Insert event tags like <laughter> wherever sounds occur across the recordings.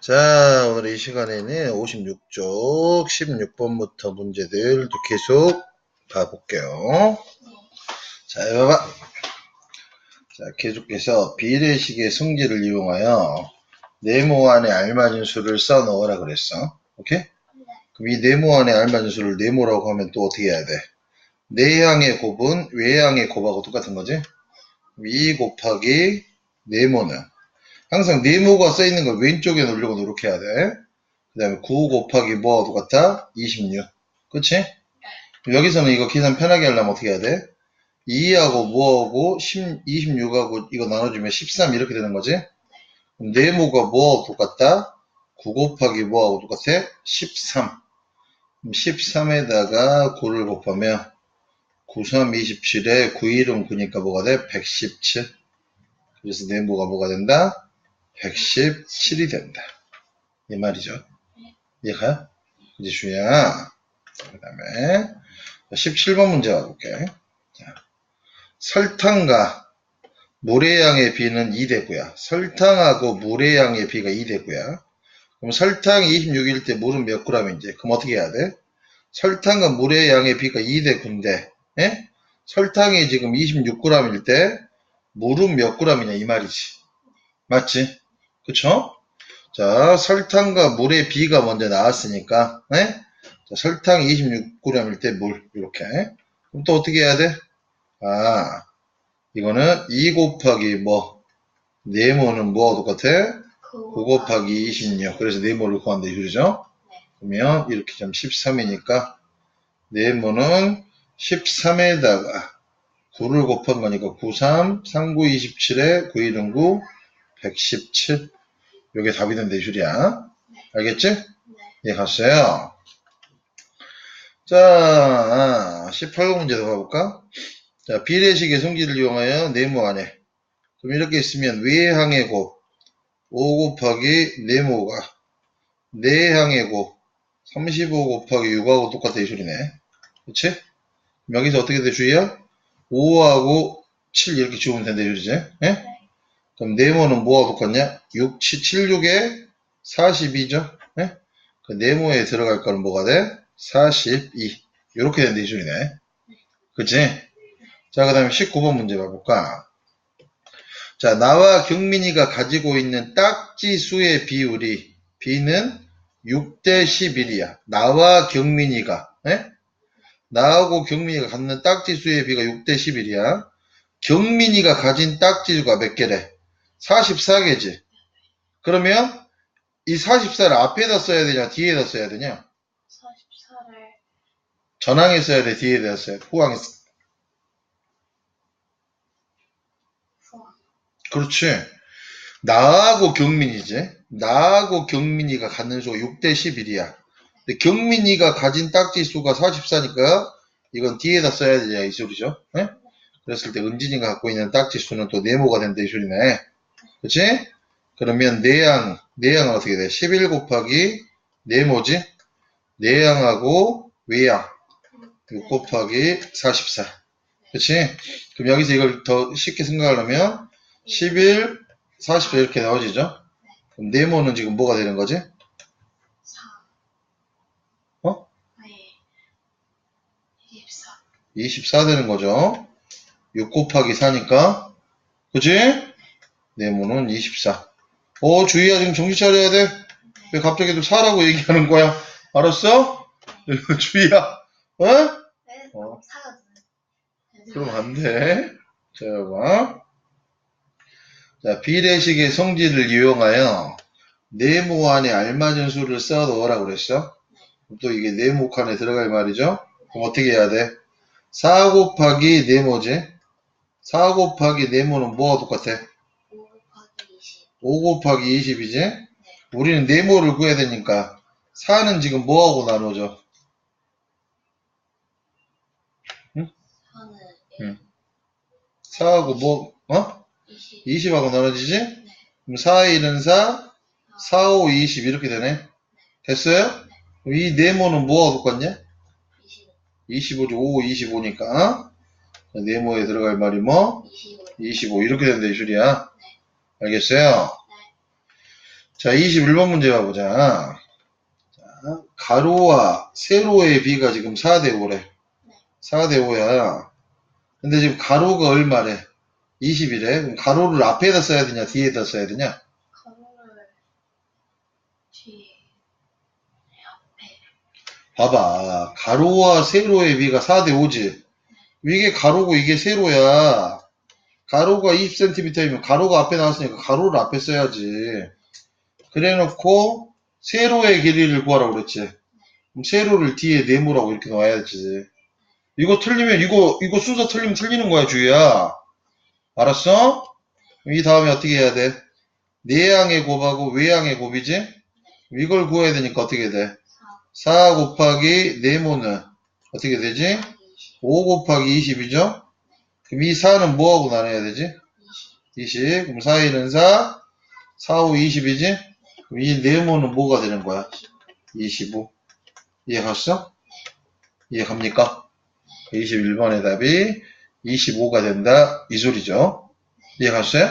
자, 오늘 이 시간에는 56쪽 16번부터 문제들 또 계속 봐볼게요. 자, 봐봐. 자, 계속해서 비례식의 성질을 이용하여 네모 안에 알맞은 수를 써 넣어라 그랬어. 오케이? 그럼 이 네모 안에 알맞은 수를 네모라고 하면 또 어떻게 해야 돼? 내향의 곱은 외향의 곱하고 똑같은 거지? 2 곱하기 네모는 항상 네모가 써 있는 걸 왼쪽에 놓으려고 노력해야 돼. 그 다음에 9 곱하기 뭐하고 똑같아? 26. 그치? 여기서는 이거 계산 편하게 하려면 어떻게 해야 돼? 2하고 뭐하고 10, 26하고 이거 나눠주면 13 이렇게 되는 거지? 네모가 뭐하고 똑같다? 9 곱하기 뭐하고 똑같아? 13. 13에다가 9를 곱하면 9, 3, 27에 9, 1은 9니까 뭐가 돼? 117. 그래서 네모가 뭐가 된다? 117이 된다. 이 말이죠. 이해가요? 이제 주야. 그 다음에 17번 문제 가볼게. 자, 설탕과 물의 양의 비는 2대고요. 설탕하고 물의 양의 비가 2대고요. 그럼 설탕이 26일 때 물은 몇 g인지 그럼 어떻게 해야 돼? 설탕과 물의 양의 비가 2대 9인데 예? 설탕이 지금 26g일 때 물은 몇 g이냐 이 말이지. 맞지? 그쵸? 자, 설탕과 물의 비가 먼저 나왔으니까, 예? 자, 설탕이 26g일 때 물, 이렇게. 그럼 또 어떻게 해야 돼? 아, 이거는 2 곱하기 뭐, 네모는 뭐와 똑같아? 9 곱하기 26. 그래서 네모를 구한다, 이거죠? 그러면 이렇게 좀 13이니까, 네모는 13에다가 9를 곱한 거니까 93, 39, 27에 9, 1, 9, 117. 요게 답이 이 줄이야. 알겠지? 예, 갔어요. 자, 18번 문제도 가볼까? 자, 비례식의 성질을 이용하여 네모 안에. 그럼 이렇게 있으면 외항의 곱, 5 곱하기 네모가, 내항의 곱, 35 곱하기 6하고 똑같아, 이 줄이네. 그치? 여기서 어떻게 돼, 주의야? 5하고 7 이렇게 지우면 된다, 이 줄이지? 예? 그럼 네모는 뭐하고 똑같냐? 6, 7, 7, 6에 42죠? 예? 그 네모에 들어갈 거는 뭐가 돼? 42. 이렇게 된다, 이 줄이네. 그치? 자, 그 다음에 19번 문제 봐볼까? 자, 나와 경민이가 가지고 있는 딱지 수의 비율이, B는 6대 11이야. 나와 경민이가, 예? 나하고 경민이가 갖는 딱지 수의 비가 6대 11이야. 경민이가 가진 딱지 수가 몇 개래? 44개지. 그러면 이 44를 앞에다 써야 되냐, 뒤에다 써야 되냐? 44를 전항에 써야 돼, 뒤에다 써야 돼, 후항에 써. 후원 그렇지. 나하고 경민이지. 나하고 경민이가 갖는 수가 6대 11이야. 근데 경민이가 가진 딱지 수가 44니까 이건 뒤에다 써야 되냐, 이 소리죠. 예? 그랬을 때 은진이가 갖고 있는 딱지 수는 또 네모가 된다, 이 소리네. 그치? 그러면 내양, 내양은 어떻게 돼? 11 곱하기 네모지? 내양하고 외양. 6 곱하기 44. 그치? 그럼 여기서 이걸 더 쉽게 생각하려면 11, 44 이렇게 나오지죠? 그럼 네모는 지금 뭐가 되는 거지? 4 어? 네24 24 되는 거죠? 6 곱하기 4니까. 그치? 네모는 24. 어, 주희야, 지금 정신 차려야 돼. 왜 갑자기 또 4라고 얘기하는 거야? 알았어? <laughs> 주희야, 어? 네? 어. 4가 그럼 안 돼. 자, 봐. 자, 비례식의 성질을 이용하여 네모 안에 알맞은 수를 써 넣으라 그랬어. 또 이게 네모 칸에 들어갈 말이죠. 그럼 어떻게 해야 돼? 4 곱하기 네모지. 4 곱하기 네모는 뭐가 똑같아? 5 곱하기 20 5 곱하기 20이지. 우리는 네모를 구해야 되니까 4는 지금 뭐하고? 4는 응. 4하고 뭐, 어? 20 20 하고 나눠지지? 네. 그럼 4, 1은 4, 4, 5, 20 이렇게 되네. 됐어요? 이 네모는 뭐하고 똑같냐? 20 25죠. 5, 25니까. 네모에 들어갈 말이 뭐? 25 25 이렇게 된다 이 줄이야. 알겠어요? 자, 21번 문제 가보자. 자, 가로와 세로의 비가 지금 4대 5래. 4대 5야. 근데 지금 가로가 얼마래? 20이래. 그럼 가로를 앞에다 써야 되냐, 뒤에다 써야 되냐? 가로를 뒤에 앞에 봐봐. 가로와 세로의 비가 4대 5지. 이게 가로고 이게 세로야. 가로가 20cm이면 가로가 앞에 나왔으니까 가로를 앞에 써야지. 그래 놓고 세로의 길이를 구하라고 그랬지. 그럼 세로를 뒤에 네모라고 이렇게 놔야지. 이거 틀리면 이거 이거 순서 틀리면 틀리는 거야, 주희야. 알았어? 이 다음에 어떻게 해야 돼? 내양의 곱하고 외양의 곱이지? 이걸 구해야 되니까 어떻게 돼? 4 곱하기 네모는 어떻게 되지? 4 20 5 곱하기 20이죠? 그럼 이 4는 뭐하고 나눠야 되지? 20 20. 그럼 4, 1은 4. 4, 5, 20이지? 그럼 이 네모는 뭐가 되는 거야? 25. 이해갔어? 이해갑니까? 21번의 답이 25가 된다. 이 소리죠? 이해갔어요?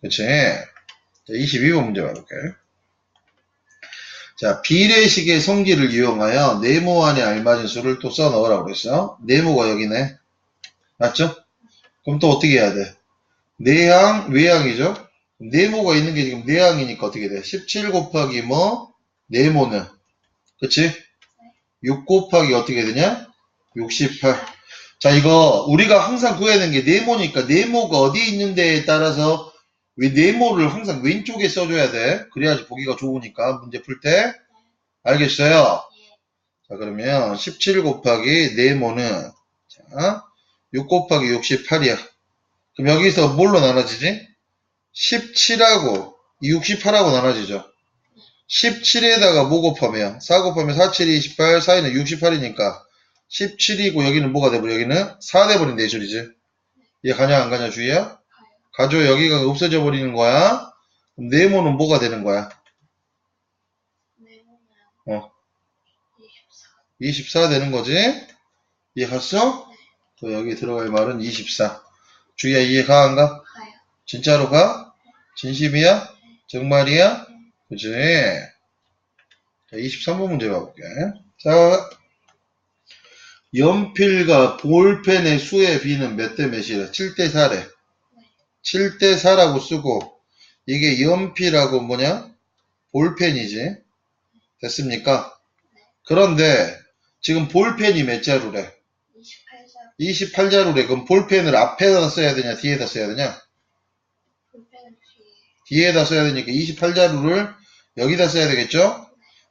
그치? 자, 22번 문제 봐볼게요. 자, 비례식의 성질을 이용하여 네모 안에 알맞은 수를 또 써 넣으라고 그랬어. 네모가 여기네. 맞죠? 그럼 또 어떻게 해야 돼? 내항, 외항이죠? 네모가 있는 게 지금 내항이니까 어떻게 돼? 17 곱하기 뭐? 네모는. 그치? 6 곱하기 어떻게 되냐? 68. 자, 이거 우리가 항상 구해야 되는 게 네모니까 네모가 어디에 있는데에 따라서 왜 네모를 항상 왼쪽에 써줘야 돼? 그래야지 보기가 좋으니까 문제 풀 때. 알겠어요? 자, 그러면 17 곱하기 네모는 자, 6 곱하기 68이야. 그럼 여기서 뭘로 나눠지지? 17하고 68하고 나눠지죠. 17에다가 뭐 곱하면 4 곱하면 4, 7, 28, 4에는 68이니까 17이고 여기는 뭐가 돼버려? 여기는 4 돼버린다 이 소리지. 얘 가냐 안 가냐 주희야? 가죠 여기가 없어져 버리는 거야. 그럼 네모는 뭐가 되는 거야? 네모는 어. 24 24 되는 거지? 이해 갔어? 또 여기 들어갈 말은 24. 주희야 이해 가 안 가? 가요 진짜로 가? 진심이야? 정말이야? 그치? 자, 23번 문제 봐볼게. 자, 연필과 볼펜의 수의 비는 몇 대 몇이래? 7대 4래. 7대 4라고 쓰고, 이게 연필하고 뭐냐? 볼펜이지. 됐습니까? 그런데, 지금 볼펜이 몇 자루래? 28자 28자루래. 그럼 볼펜을 앞에다 써야 되냐? 뒤에다 써야 되냐? 뒤에 뒤에다 써야 되니까 28자루를 여기다 써야 되겠죠?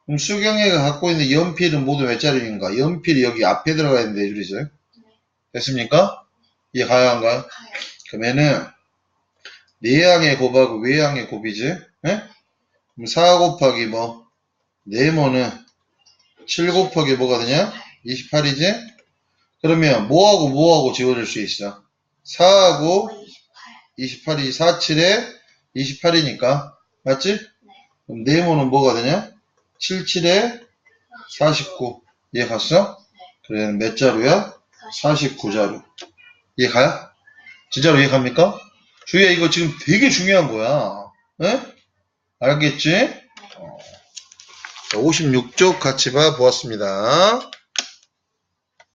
그럼 수경이가 갖고 있는 연필은 모두 몇 자루인가? 연필이 여기 앞에 들어가야 되는데, 줄이죠? 됐습니까? 이해 가요, 안 가요? 가요 그러면은, 내양의 곱하고 외양의 곱이지? 예? 그럼 4 곱하기 뭐? 네모는 7 곱하기 뭐가 되냐? 28이지? 그러면 뭐하고 뭐하고 지워질 수 있어? 4하고 28 28이 4, 7에 28이니까. 맞지? 그럼 네모는 뭐가 되냐? 7, 7에 49. 이해 갔어? 그래, 몇 자루야? 49자루. 이해 가요? 진짜로 이해 갑니까? 주희야, 이거 지금 되게 중요한 거야. 예? 알겠지? 어. 자, 56쪽 같이 봐 보았습니다.